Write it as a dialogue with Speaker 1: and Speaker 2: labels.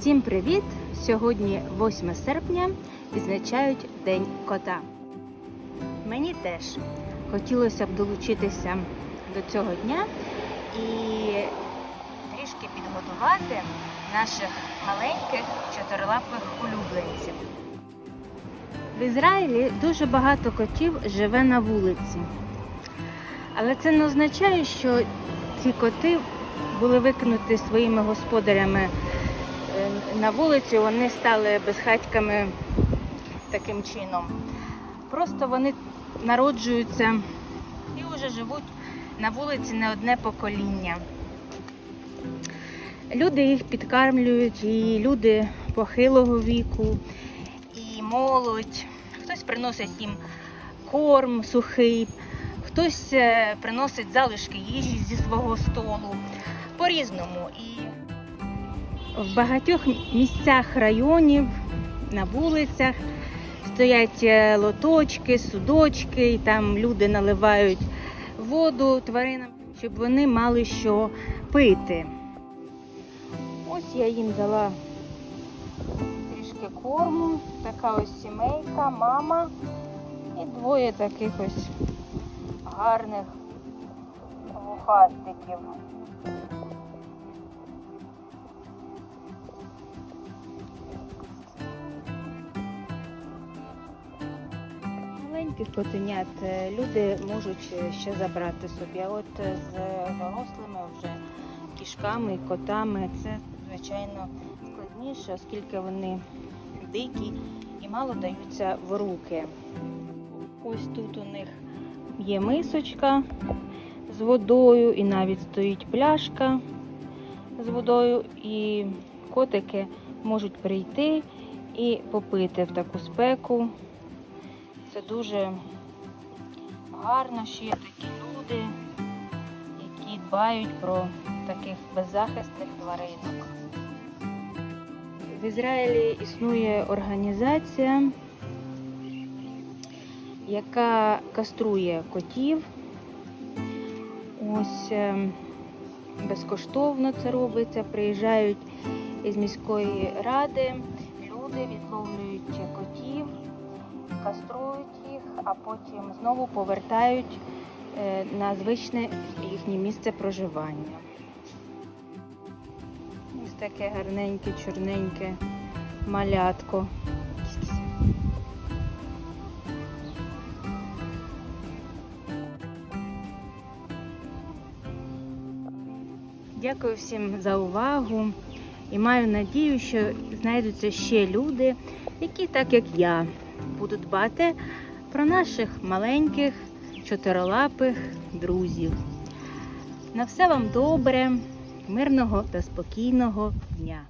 Speaker 1: Всім привіт! Сьогодні 8 серпня відзначають День кота. Мені теж хотілося б долучитися до цього дня і трішки підготувати наших маленьких чотирилапих улюбленців. В Ізраїлі дуже багато котів живе на вулиці. Але це не означає, що ці коти були викинуті своїми господарями на вулицю, вони стали безхатьками таким чином. Просто вони народжуються і вже живуть на вулиці не одне покоління. Люди їх підкармлюють, і люди похилого віку, і молодь. Хтось приносить їм корм сухий, хтось е, приносить залишки їжі зі свого столу. По-різному. І в багатьох місцях районів, на вулицях стоять е, лоточки, судочки, і там люди наливають воду тваринам, щоб вони мали що пити. Ось я їм дала трішки корму, така ось сімейка, мама і двоє таких ось гарних вухастиків. Маленьких котенят люди можуть е, ще забрати собі, а от е, з дорослими вже кішками котами це, звичайно, складніше, оскільки вони дикі і мало даються в руки. Ось тут у них є мисочка з водою, і навіть стоїть пляшка з водою, і котики можуть прийти і попити в таку спеку. Це дуже гарно, що є такі люди, які дбають про таких беззахисних тваринок. В Ізраїлі існує організація, яка каструє котів. Ось е, безкоштовно це робиться. Приїжджають із міської ради, люди відловлюють котів, каструють їх, а потім знову повертають е, на звичне їхнє місце проживання. Ось таке гарненьке, чорненьке малятко. Дякую всім за увагу і маю надію, що знайдуться ще люди, які, так як я, будуть дбати про наших маленьких чотирилапих друзів. На все вам добре, мирного та спокійного дня!